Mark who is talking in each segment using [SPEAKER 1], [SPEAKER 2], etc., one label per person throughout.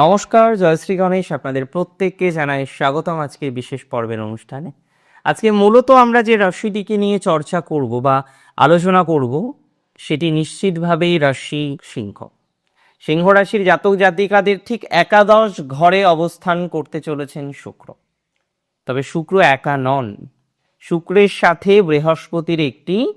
[SPEAKER 1] নমস্কার, জয়শ্রী গণেশ আপনাদের প্রত্যেককে জানাই স্বাগতম আজকের বিশেষ পর্বের অনুষ্ঠানে। আজকে মূলত আমরা যে রাশিটিকে নিয়ে চর্চা করব বা আলোচনা করব, সেটি নিশ্চিতভাবেই রাশি সিংহ। সিংহ রাশির জাতক জাতিকাদের ঠিক একাদশ ঘরে অবস্থান করতে চলেছেন শুক্র। তবে শুক্র একা নন। শুক্রের সাথে বৃহস্পতির একটি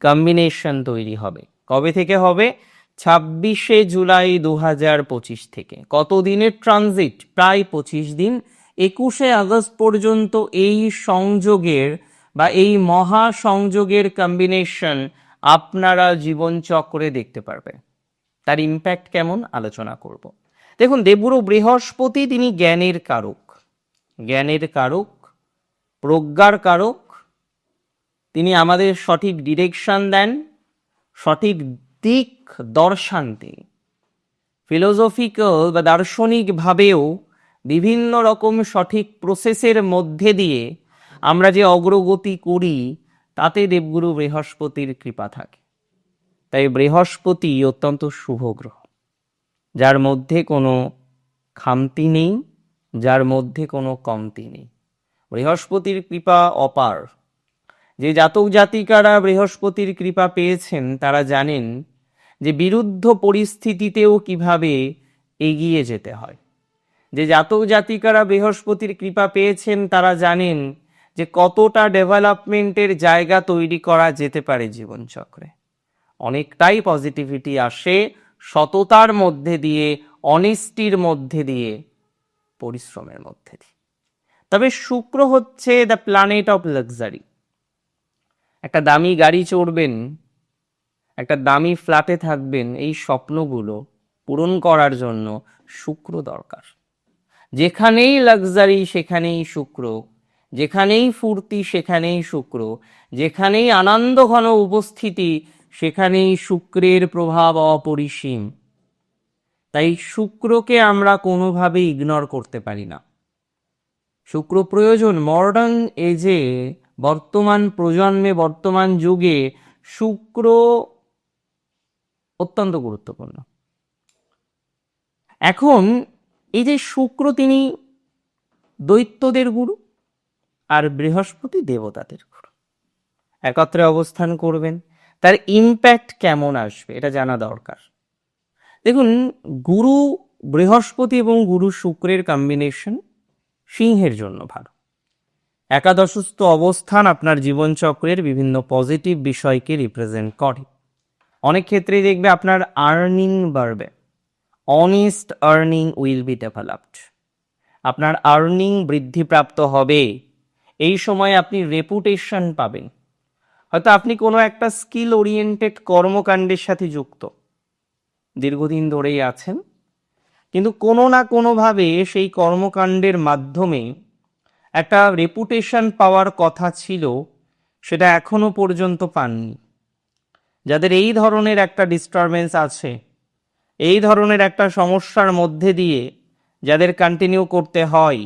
[SPEAKER 1] কম্বিনেশন তৈরি হবে। কবে থেকে হবে? ছাব্বিশে জুলাই দু হাজার পঁচিশ থেকে। কত দিনের ট্রানজিট? প্রায় পঁচিশ দিন। একুশে আগস্ট পর্যন্ত এই সংযোগের বা এই মহা সংযোগের কম্বিনেশন আপনারা জীবনচক্রে দেখতে পারবেন। তার ইম্প্যাক্ট কেমন? আলোচনা করব। দেখুন দেবগুরু বৃহস্পতি তিনি জ্ঞানের কারক। জ্ঞানের কারক, প্রজ্ঞার কারক। তিনি আমাদের সঠিক ডিরেকশন দেন, সঠিক দিক দর্শান্তি। ফিলোসফিক্যাল বা দার্শনিকভাবেও বিভিন্ন রকম সঠিক প্রসেসের মধ্যে দিয়ে আমরা যে অগ্রগতি করি, তাতে দেবগুরু বৃহস্পতির কৃপা থাকে। তাই বৃহস্পতি অত্যন্ত শুভ গ্রহ। যার মধ্যে কোনো খামতি নেই, যার মধ্যে কোনো কমতি নেই। বৃহস্পতির কৃপা অপার। যে জাতক জাতিকারা বৃহস্পতির কৃপা পেয়েছেন, তারা জানেন যে বিরুদ্ধ পরিস্থিতিতেও কীভাবে এগিয়ে যেতে হয়। যে জাতক জাতিকারা বৃহস্পতির কৃপা পেয়েছেন, তারা জানেন যে কতটা ডেভেলপমেন্টের জায়গা তৈরি করা যেতে পারে জীবনচক্রে। অনেকটাই পজিটিভিটি আসে সততার মধ্যে দিয়ে অনেস্টির মধ্যে দিয়ে, পরিশ্রমের মধ্যে দিয়ে। তবে শুক্র হচ্ছে দ্য প্ল্যানেট অফ লাক্সারি। একটা দামি গাড়ি চড়বেন, একটা দামি ফ্ল্যাটে থাকবেন, এই স্বপ্নগুলো পূরণ করার জন্য শুক্র দরকার। যেখানেই লাক্সারি সেখানেই শুক্র, যেখানেই ফুর্তি সেখানেই শুক্র, যেখানেই আনন্দ ঘন উপস্থিতি সেখানেই শুক্রের প্রভাব অপরিসীম। তাই শুক্রকে আমরা কোনোভাবে ইগনোর করতে পারি না। শুক্র প্রয়োজন মডার্ন এজে বর্তমান প্রজন্মে, বর্তমান যুগে শুক্র অত্যন্ত গুরুত্বপূর্ণ। এখন এই যে শুক্র তিনি দৈত্যদের গুরু আর বৃহস্পতি দেবতাদের গুরু। একত্রে অবস্থান করবেন, তার ইম্প্যাক্ট কেমন আসবে এটা জানা দরকার। দেখুন, গুরু বৃহস্পতি এবং গুরু শুক্রের কম্বিনেশন সিংহের জন্য ভালো। একাদশস্থ অবস্থান আপনার জীবনচক্রের বিভিন্ন পজিটিভ বিষয়কে রিপ্রেজেন্ট করে। অনেক ক্ষেত্রেই দেখবে আপনার আর্নিং বাড়বে। Honest earning will be developed আপনার আর্নিং বৃদ্ধিপ্রাপ্ত হবে। এই সময় আপনি রেপুটেশন পাবেন। হয়তো আপনি কোনো একটা স্কিল ওরিয়েন্টেড কর্মকাণ্ডের সাথে যুক্ত। দীর্ঘদিন ধরেই আছেন। কিন্তু কোনো না কোনোভাবে সেই কর্মকাণ্ডের মাধ্যমে একটা রেপুটেশন পাওয়ার কথা ছিল, সেটা এখনও পর্যন্ত পাননি। যাদের এই ধরনের একটা ডিস্টারবেন্স আছে, এই ধরনের একটা সমস্যার মধ্যে দিয়ে যাদের কন্টিনিউ করতে হয়,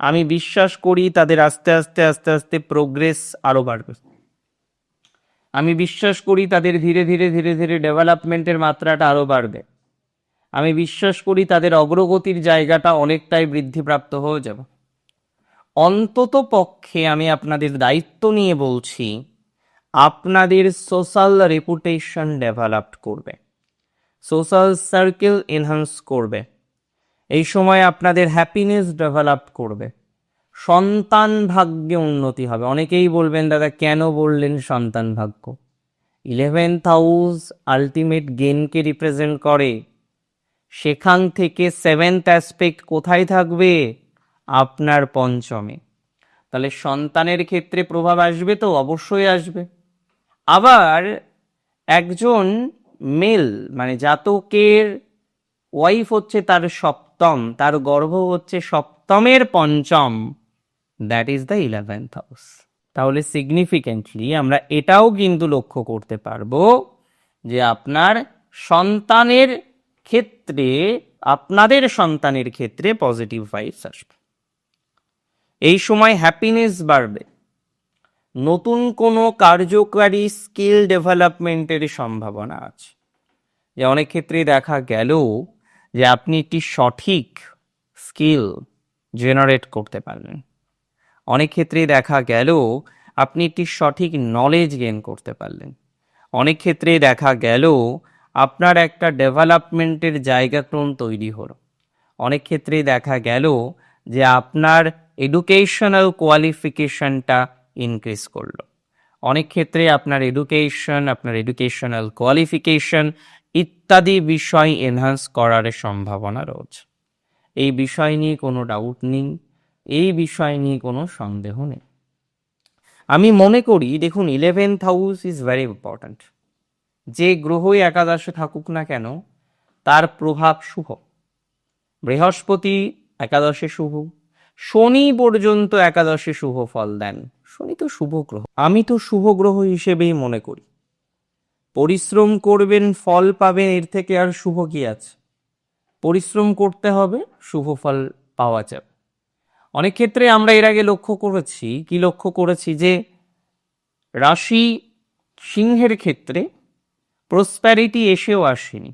[SPEAKER 1] আমি বিশ্বাস করি তাদের আস্তে আস্তে আস্তে আস্তে প্রোগ্রেস আরও বাড়বে। আমি বিশ্বাস করি তাদের ধীরে ধীরে ধীরে ধীরে ডেভেলপমেন্টের মাত্রাটা আরও বাড়বে। আমি বিশ্বাস করি তাদের অগ্রগতির জায়গাটা অনেকটাই বৃদ্ধিপ্রাপ্ত হয়ে যাবে। অন্তত পক্ষে আমি আপনাদের দায়িত্ব নিয়ে বলছি, আপনাদের সোশ্যাল রেপুটেশন ডেভেলপ করবে। সোশ্যাল সার্কেল এনহান্স করবে। এই সময় আপনাদের হ্যাপিনেস ডেভেলপ করবে। সন্তান ভাগ্যে উন্নতি হবে। অনেকেই বলবেন, দাদা, কেন বললেন সন্তান ভাগ্য? ইলেভেন্থ হাউস আলটিমেট গেনকে রিপ্রেজেন্ট করে। সেখান থেকে সেভেন্থ অ্যাসপেক্ট কোথায় থাকবে? আপনার পঞ্চমে। তাহলে সন্তানের ক্ষেত্রে প্রভাব আসবে তো, অবশ্যই আসবে। আবার একজন মেল মানে জাতকের ওয়াইফ হচ্ছে তার সপ্তম, তার গর্ভ হচ্ছে সপ্তমের পঞ্চম। That is the eleventh house তাহলে সিগনিফিকেন্টলি আমরা এটাও কিন্তু লক্ষ্য করতে পারব যে আপনার সন্তানের ক্ষেত্রে, আপনাদের সন্তানের ক্ষেত্রে পজিটিভ ভাইবস আসবে। এই সময় হ্যাপিনেস বাড়বে। নতুন কোনো কার্যকারী স্কিল ডেভেলপমেন্টের সম্ভাবনা আছে। যে অনেক ক্ষেত্রে দেখা গেল যে আপনি একটি সঠিক স্কিল জেনারেট করতে পারলেন। অনেক ক্ষেত্রে দেখা গেল আপনি একটি সঠিক নলেজ গেন করতে পারলেন। অনেক ক্ষেত্রে দেখা গেল আপনার একটা ডেভেলপমেন্টের জায়গাক্রম তৈরি হলো। অনেক ক্ষেত্রে দেখা গেল যে আপনার এডুকেশনাল কোয়ালিফিকেশনটা ইনক্রিজ করল। অনেক ক্ষেত্রে আপনার এডুকেশন আপনার এডুকেশনাল কোয়ালিফিকেশন ইত্যাদি বিষয় এনহান্স করার সম্ভাবনা রয়েছে। এই বিষয় নিয়ে কোনো ডাউট নেই, এই বিষয় নিয়ে কোনো সন্দেহ নেই। আমি মনে করি, দেখুন eleventh house is very important যে গ্রহই একাদশে থাকুক না কেন, তার প্রভাব শুভ। বৃহস্পতি একাদশে শুভ। শনি পর্যন্ত একাদশে শুভ ফল দেন। শনি তো শুভ গ্রহ। আমি তো শুভ গ্রহ হিসেবেই মনে করি। পরিশ্রম করবেন, ফল পাবেন, এর থেকে আর শুভ কি আছে? পরিশ্রম করতে হবে, শুভ ফল পাওয়া যাবে। অনেক ক্ষেত্রে আমরা এর আগে লক্ষ্য করেছি, কি লক্ষ্য করেছি যে রাশি সিংহের ক্ষেত্রে প্রসপ্যারিটি এসেও আসেনি।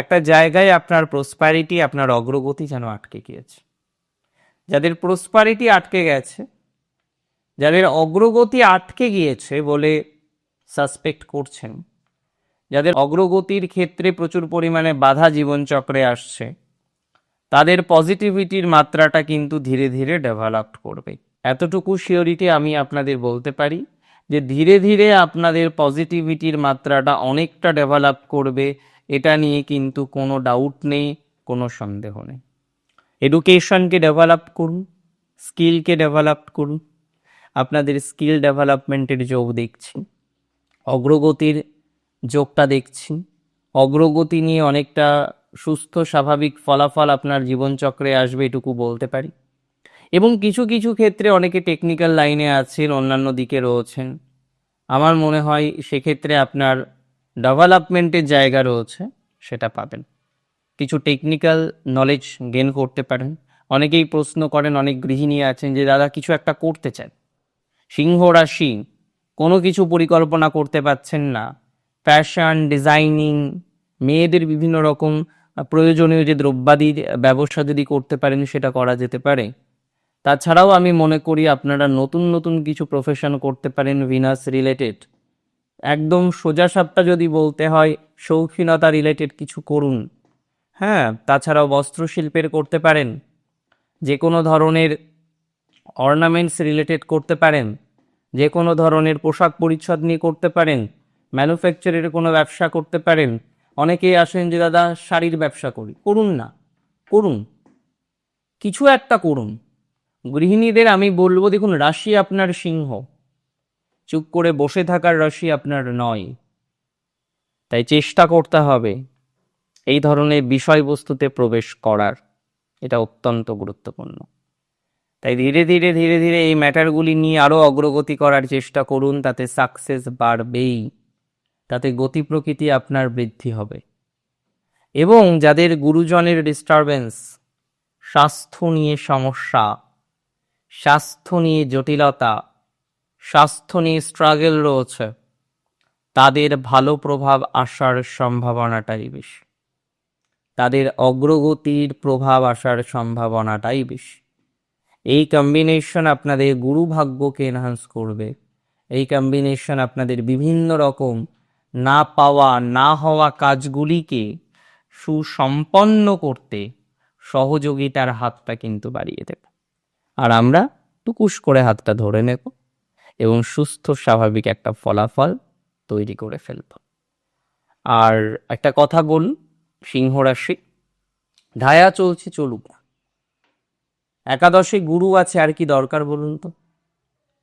[SPEAKER 1] একটা জায়গায় আপনার প্রসপ্যারিটি আপনার অগ্রগতি যেন আটকে গিয়েছে। যাদের প্রসপারিটি আটকে গেছে, যাদের অগ্রগতি আটকে গিয়েছে বলে সাসপেক্ট করছেন, যাদের অগ্রগতির ক্ষেত্রে প্রচুর পরিমাণে বাধা জীবনচক্রে আসছে, তাদের পজিটিভিটির মাত্রাটা কিন্তু ধীরে ধীরে ডেভেলপ করবে। এতটুকু শিওরিটি আমি আপনাদের বলতে পারি যে ধীরে ধীরে আপনাদের পজিটিভিটির মাত্রাটা অনেকটা ডেভেলপ করবে এটা নিয়ে কিন্তু কোনো ডাউট নেই, কোনো সন্দেহ নেই। এডুকেশনকে ডেভেলপ করুন স্কিলকে ডেভেলপ করুন। আপনাদের স্কিল ডেভেলপমেন্টের যোগ দেখছি, অগ্রগতির যোগটা দেখছি। অগ্রগতি নিয়ে অনেকটা সুস্থ, স্বাভাবিক ফলাফল আপনার জীবনচক্রে আসবে এটুকু বলতে পারি। এবং কিছু কিছু ক্ষেত্রে অনেকে টেকনিক্যাল লাইনে আছেন, অন্যান্য দিকে রয়েছেন। আমার মনে হয় সেক্ষেত্রে আপনার ডেভেলপমেন্টের জায়গা রয়েছে, সেটা পাবেন। কিছু টেকনিক্যাল নলেজ গেন করতে পারেন। অনেকেই প্রশ্ন করেন, অনেক গৃহিণী আছেন যে, দাদা, কিছু একটা করতে চান সিংহ রাশি, কোনো কিছু পরিকল্পনা করতে পারছেন না। ফ্যাশন ডিজাইনিং মেয়েদের বিভিন্ন রকম প্রয়োজনীয় যে দ্রব্যাদির ব্যবসা যদি করতে পারেন, সেটা করা যেতে পারে। তাছাড়াও আমি মনে করি, আপনারা নতুন নতুন কিছু প্রফেশন করতে পারেন ভিনাস রিলেটেড একদম সোজা সাপটা যদি বলতে হয়, শৌখিনতা রিলেটেড কিছু করুন। হ্যাঁ তাছাড়াও বস্ত্রশিল্পের করতে পারেন। যে কোনো ধরনের অর্নামেন্টস রিলেটেড করতে পারেন। যে কোনো ধরনের পোশাক পরিচ্ছদ নিয়ে করতে পারেন। ম্যানুফ্যাকচারের কোনো ব্যবসা করতে পারেন। অনেকেই আসেন যে, দাদা, শাড়ির ব্যবসা করি। করুন না। করুন। কিছু একটা করুন। গৃহিণীদের আমি বলব, দেখুন, রাশি আপনার সিংহ। চুপ করে বসে থাকার রাশি আপনার নয়। তাই চেষ্টা করতে হবে এই ধরনের বিষয়বস্তুতে প্রবেশ করার। এটা অত্যন্ত গুরুত্বপূর্ণ। তাই ধীরে ধীরে ধীরে ধীরে এই ম্যাটারগুলি নিয়ে আরও অগ্রগতি করার চেষ্টা করুন, তাতে সাকসেস বাড়বেই। তাতে গতি প্রকৃতি আপনার বৃদ্ধি হবে। এবং যাদের গুরুজনের ডিস্টারবেন্স স্বাস্থ্য নিয়ে সমস্যা, স্বাস্থ্য নিয়ে জটিলতা স্বাস্থ্য নিয়ে স্ট্রাগল রয়েছে। তাদের ভালো প্রভাব আসার সম্ভাবনাটাই বেশি। তাদের অগ্রগতির প্রভাব আসার সম্ভাবনাটাই বেশি। এই কম্বিনেশন আপনাদের গুরু ভাগ্যকে এনহান্স করবে। এই কম্বিনেশন আপনাদের বিভিন্ন রকম না পাওয়া, না হওয়া কাজগুলিকে সুসম্পন্ন করতে সহযোগিতার হাতটা কিন্তু বাড়িয়ে দেবে। আর আমরা টুকুস করে হাতটা ধরে নেব। এবং সুস্থ, স্বাভাবিক একটা ফলাফল তৈরি করে ফেলব। আর একটা কথা বল সিংহ রাশি, ধায়া চলছে চলুক একাদশে গুরু আছে, আর কি দরকার বলুন তো?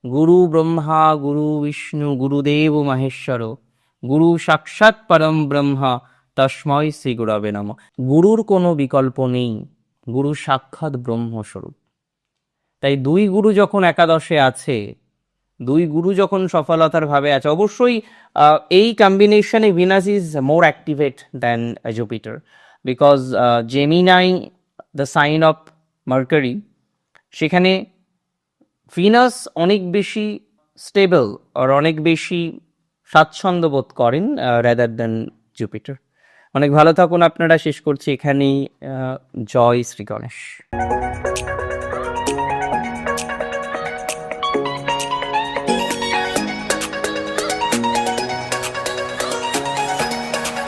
[SPEAKER 1] গুরু ব্রহ্মা, গুরু বিষ্ণু, গুরুদেব মাহেশ্বর, গুরু সাক্ষাৎ পরম ব্রহ্মা তস্ময় শ্রী গুরবে নম। গুরুর কোনো বিকল্প নেই, গুরু সাক্ষাৎ ব্রহ্মস্বরূপ। তাই দুই গুরু যখন একাদশে আছে দুই গুরু যখন সফলতার ভাবে আছে, অবশ্যই এই কম্বিনেশনে Venus is more activate than Jupiter because Gemini the sign of Mercury সেখানে ভিনাস অনেক বেশি স্টেবল আর অনেক বেশি স্বাচ্ছন্দ্য বোধ করেন রাদার দ্যান জুপিটার অনেক ভালো থাকুন, আপনারা শেষ করছি এখানেই জয় শ্রী গণেশ।